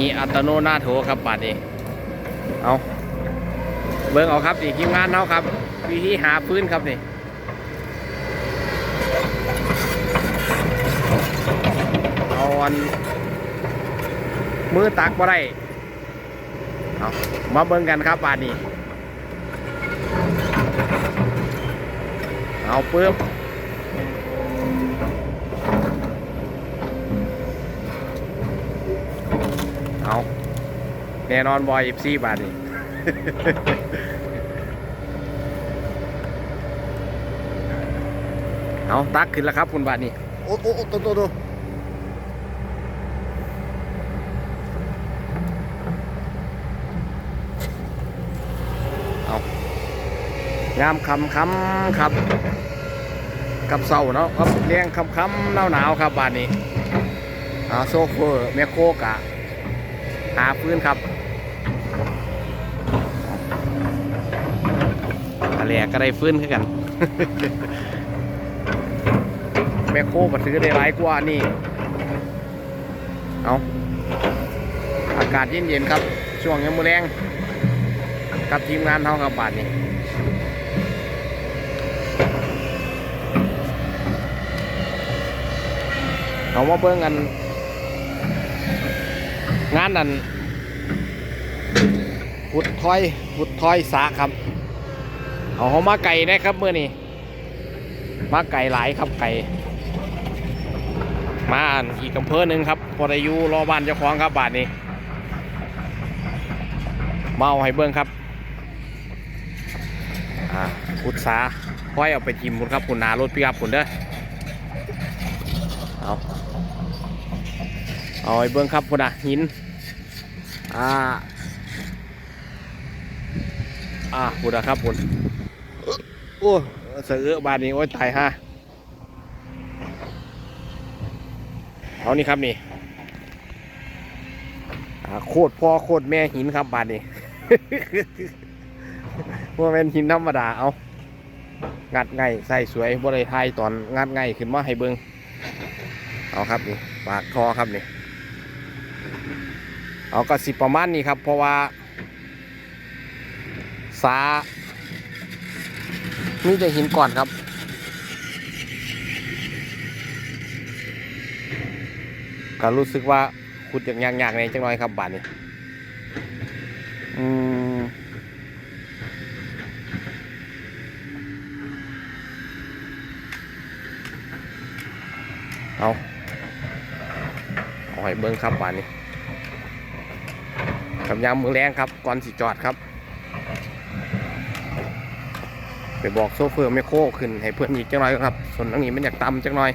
หิอัตโนนาโถครับบาดนี้เอาเบิ่งเอาครับนี่ทีมงานเนาครับ วิธีหาพื้นครับนี่เอาอันมือตักมาได้เอามาเบิ่งกันครับบาดนี้เอาเปึ๊บ เอาแน่นอนบอยเอฟซีบาทนี่เอาตักขึ้นแล้วครับคุณบาทนี่โอ้โอ้โอ้โตโตโตเอางามคำคำครับกับเสาเนาะครับเลี้ยงคำคำหนาวหนาวๆครับบานนี้อ่าโซเฟอร์แมคโครกะ หาพื้นครับอะไรก็ได้ฟื้นขึ้นกัน แมคโครก็ซื้อได้หลายกว่านี่ เอาอากาศเย็นๆครับ ช่วงยังมือแรงกับทีมงานเท่ากับบานนี้เอามาเบิ่งกัน งานนั้นพุดถอยพุดถอยสาครับ เอาเขามาไก่ได้ครับเมื่อนี้มาไก่หลายครับไก่มาอันอีกอำเภอหนึ่งครับพอได้อยู่รอบ้านเจ้าของครับบาทนี้มาเอาให้เบิ่งครับอ่าพุดสาค่อยเอาไปทิมคุณครับคุณนารถพี่ครับคุณเด้อเอา เอาไอ้เบิ้งครับพุ่นอะหิน อ่า อ่าพุ่นอะครับพุ่นโอ้เสือบานนี้โอ้ยตายฮะเอานี่ครับนี่โคตรพ่อโคตรแม่หินครับบานนี้ว่าเป็นหินธรรมดาเอางัดไงใส่สวยบริไทยตอนงัดไงขึ้นมาให้เบิ้งเอาครับนี่ปากคอครับนี่ เอาก็สิประมาณนี้ครับ เพราะว่าสานี่จะหินก่อนครับ ก็รู้สึกว่าขุดอย่างยากๆในจังน้อยครับบาทนี้อืมเอาเอาให้เบิ้งครับบาทนี้ กับยามมือแรงครับก่อนสิจอดครับ ไปบอกโซเฟอร์ไม่โค้ขึ้น ให้เพื่อนอีกจังหน่อยครับ ส่วนอันนี้มันอยากต่ำจังหน่อย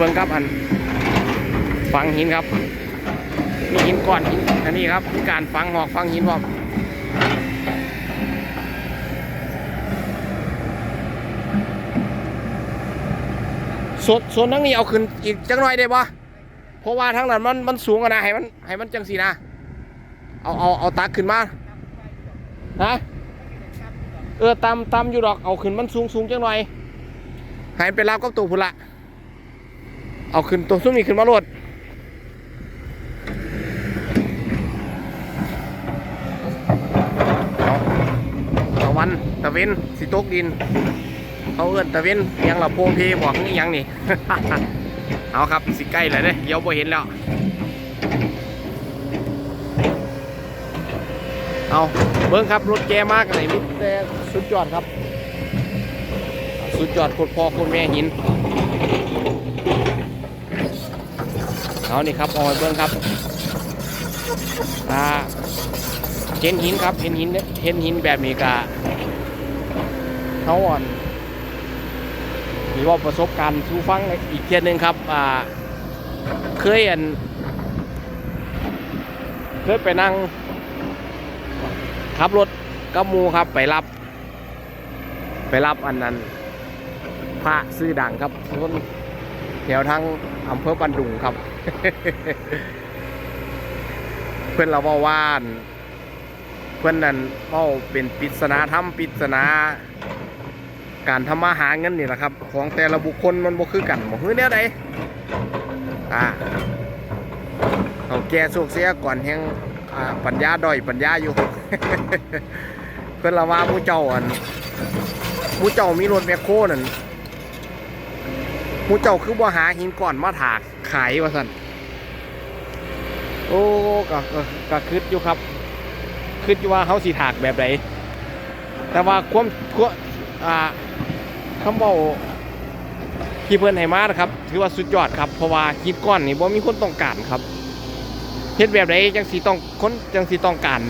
เบิ่งครับอันฟังหินครับมีหินก้อนหินอันนี้ครับการฟังหอกฟังหินพร้อมส่วนส่วนทั้งนี้เอาขึ้นอีกจังหน่อยได้ปะเพราะว่าทั้งนั้นมันมันสูงนะให้มันให้มันจังสีนะ เอาเอาเอาตักขึ้นมาฮะเออตามตามอยู่ดอกเอาขึ้นมันสูงสูงจังหน่อยให้มันไปรับกับตัวพุ่นละ เอาขึ้นตัวซุ้มนี้ขึ้นมาโลดเอาตะวันตะเวนสิตกดิน เขาเอื้อนตะเวนยังละโพเพบอกนี่ยังนี่ เอาครับสิใกล้แล้วเด้เดี๋ยวบ่เห็นแล้ว เอาเบิ้งครับรถแกมากเลยมิแต่สุดยอดครับ สุดยอดโคตรพ่อโคตรแม่หิน เอานี่ครับเอาเบิ้งครับอ่าเห็นหินครับเห็นหินเห็นหินแบบนี้กะเขาอ่อนหมีว่าประสบการณ์สู่ฟังอีกเทียนหนึ่งครับอ่าเคยอันเคยไปนั่งขับรถกับมูครับไปรับ ไปรับอันนั้น พระซื้อดังครับส่วนแถวทางอำเภอบันดุงครับ เพื่อนเราบอกว่าน เพื่อนนั้นเมาเป็นปริศนาธรรมปริศนา การทำมาหาเงินนี่แหละครับ ของแต่ละบุคคลมันบ่คือกันบ่คือแนวใดอ่าเอาแก่โศกเสียก่อนแห่งอ่าปัญญาด้อยปัญญาอยู่ เพิ่อนละว่าผู้เจ้าอันผู้เจ้ามีรถแมคโครนั่น ผู้เจ้าคือบ่หาหินก่อนมาถากขายว่าซั่นโอ้ก็ก็ก็คิดอยู่ครับคิดอยู่ว่าเขาสิถากแบบไหนแต่ว่าความควอ่าคำบอกที่เพื่อนให้มานะครับ ถือว่าสุดยอดครับเพราะว่าคิดก้อนนี่บ่มีคนต้องการครับเฮ็ดแบบไหนจังสีต้องคนจังสีต้องการ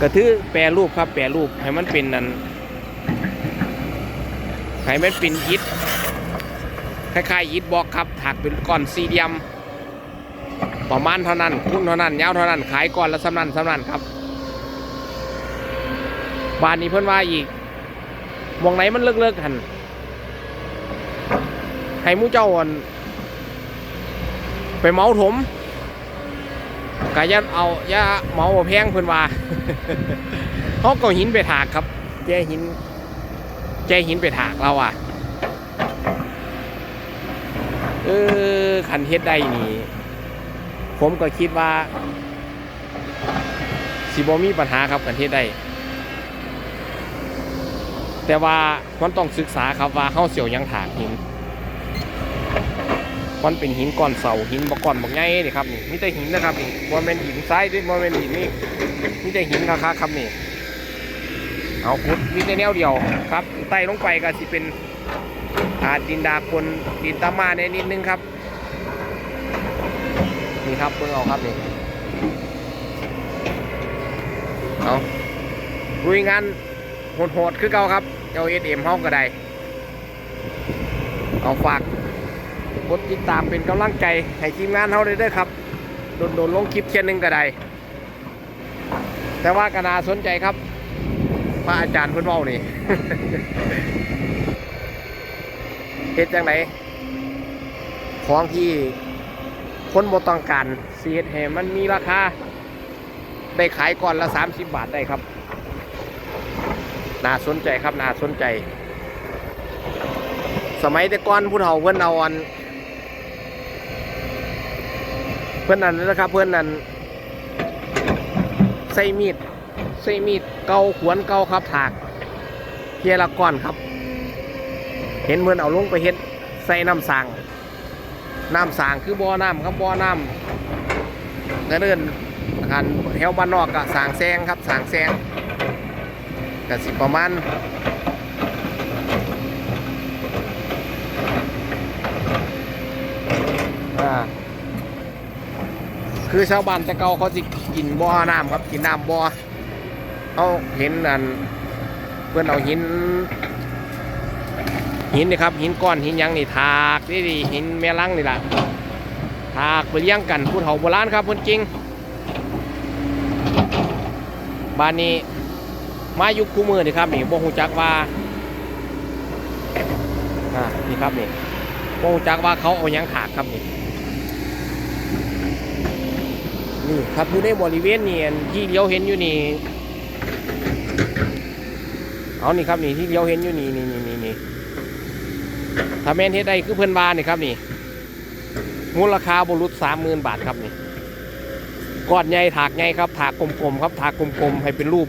ก็ถือแปรรูปครับแปรรูปให้มันเป็นนั่นให้มันเป็นอิฐ คล้ายๆอิฐบล็อกครับถักเป็นก้อนสี่เหลี่ยมประมาณเท่านั้นคุณเท่านั้นยาวเท่านั้นขายก้อนและสำนันสำนันครับบ้านนี้เพิ่นว่าอีกมองไหนมันเลิกเลิกๆหันให้มูเจ้าอ่อนไปเมาถมกายันเอาย่าเมาแพงเพิ่นว่าเขาก็หินไปถากครับแจหินแจหินไปถากเราอะ เออขันเฮ็ดได้นี่ผมก็คิดว่าสิบมีปัญหาครับขันเฮ็ดได้แต่ว่ามันต้องศึกษาครับว่าเฮาเสียวยังถากหินมันเป็นหินก้อนเสาหินบ่ก้อนบ่ใหญ่นี่ครับนี่มีแต่หินนะครับนี่บ่แม่นหินทรายด้วยบ่แม่นหินนี่มีแต่หินคักๆครับนี่เอาพุดมีแต่แนวเดียวครับไต่ลงไปก็สิเป็น อาดินดาคนดินตามาในนิดนึงครับนี่ครับเบิ่งเอาครับนี่เอาลุยงานโหดๆคือเก่าครับเจ้าเอสเอ็มห้องก็ได้เอาฝากกดติดตามเป็นกำลังใจให้ทีมงานเขาเลยด้อครับโดนๆลงคลิปเช่นนึงก็ได้แต่ว่ากนาสนใจครับพระอาจารย์เพิ่นเว้านี่ เฮ็ดจังไหนของที่คนบ่ต้องการเสียดให้มันมีราคา ได้ขายก่อนละ 30 บาทได้ครับ น่าสนใจครับ น่าสนใจ สมัยแต่ก่อนผู้เฒ่าเพื่อนเอาอัน เพื่อนนั้นนะครับเพื่อนนั้นใส่มีดใส่มีดเกาขวนเกาครับถากเทียละก้อนครับ เห็นเพื่อนเอาลงไปเฮ็ดใส่น้ำสางน้ำสางคือบ่อน้ำครับบ่อน้ำนั่นเดินอันแถวบ้านนอกก็สางแซงครับสางแซงกสิประมาณคือชาวบ้านต่เกาเขาสิกินบ่อน้ำครับกินน้ำบ่อเขาเห็นอันเพื่อนเอาหิน หินนี่ครับหินก้อนหินยังนี่ถากนี่ดิหินแม่ลังนี่ล่ะถากไปเลี้ยงกันผู้เฒ่าโบราณครับเพื่อนจริงบ้านนี้มายุคคู่มือนี่ครับนี่บ่ฮู้จักว่าอ่านี่ครับนี่บ่ฮู้จักว่าเขาเอายังถากครับนี่นี่ครับอยู่ในบริเวณนี่อันที่เลี้ยวเห็นอยู่นี่เอานี่ครับนี่ที่เลี้ยวเห็นอยู่นี่นี่นี่นี่ ถ้าแม่นเฮ็ดได้คือเพิ่อนบ้านนี่ครับนี่มูลค่าบรุษสามหมื่นบาทครับนี่กอนใหญ่ถากใหญ่ครับถากกลมๆครับถากกลมๆให้เป็นรูป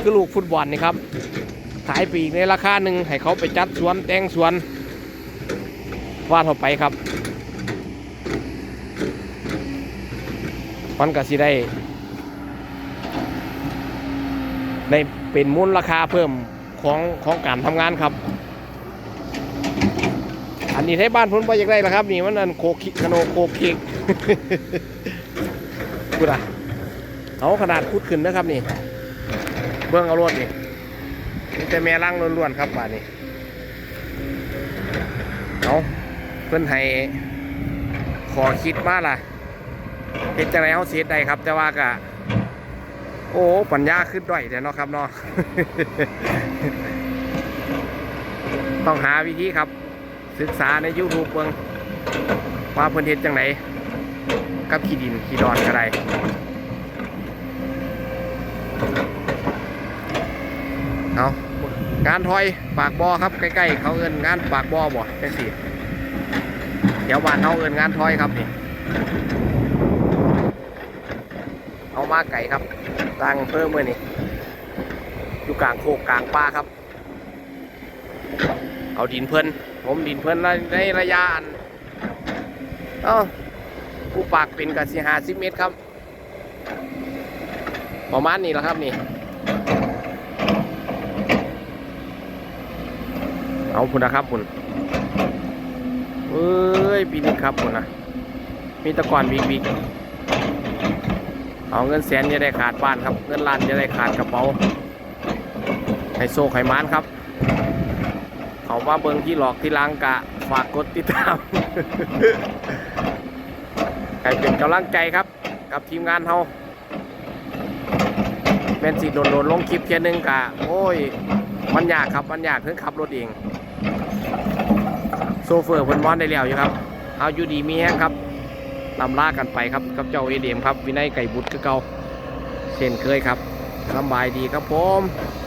คือลูกฟุตบอลนี่ครับขายปีกในราคาหนึ่งให้เขาไปจัดสวนแต่งสวนว่าต่อไปครับมันก็สิได้ได้เป็นมูลราคาเพิ่มของของการทำงานครับ นี้ให้บ้านพ้นไปอยากได้ละครับ นี่มันนั่นโคคิคโนโคเคิกพูดอะเอาขนาดพุดขึ้นนะครับนี่ เบื้องเอารถนี่นี่แต่แม่ล่างล้วนๆครับป่านี้เอาเพิ่นให้ขอคิดมาล่ะเฮ็ดจังไดเฮาเฮ็ดได้ครับ แต่ว่าก็โอ้ปัญญาขึ้นด้อยแต่เนาะครับเนาะต้องหาวิธีครับ ศึกษาใน YouTube เบิ่งว่าเพิ่นเฮ็ดจังไดกับขี้ดินขี้ดอนก็ได้เอางานทอยปากบ่อครับใกล้ๆเขาเอิ้นงานปากบ่อบ่จังซี่เดี๋ยวบ้านเฮาเอิ้นงานทอยครับนี่เอามาไก่ครับตั้งเพิ่มมื้อนี่อยู่กลางโคกกลางป่าครับ เอาดินเพิ่น ผมดินเพิ่นในระยะอันเอ้าผู้ปากเป็นกับสิหาสิเมตรครับ ประมาณนี้แหละครับนี่ เอาพุ่นะครับพุ่นเอ้ยปีนี้ครับพุ่นะมีตะกอนวิกวิกเอาเงินแสนจะได้ขาดบ้านครับ เงินล้านจะได้ขาดกระเป๋าให้โซ่ไขมานครับ เขามาเบิงที่หลอกที่ล้างกะ ฝากกดติดตามใครเป็นกำลังใจครับ กับทีมงานเฮาแมนสิโดนโดนลงคลิปเทียหนึงกะ โอ้ย มันยากครับ มันยากถึงขับรถเอง โซเฟอร์เพิ่นวอนได้แล้วอยู่ครับ เอาอยู่ดีมีแห้งครับลำลากันไปครับ กับเจ้าเอเดียมครับ วินัยไก่บุตรคือเก่าเช่นเคยครับสำบายดีครับผม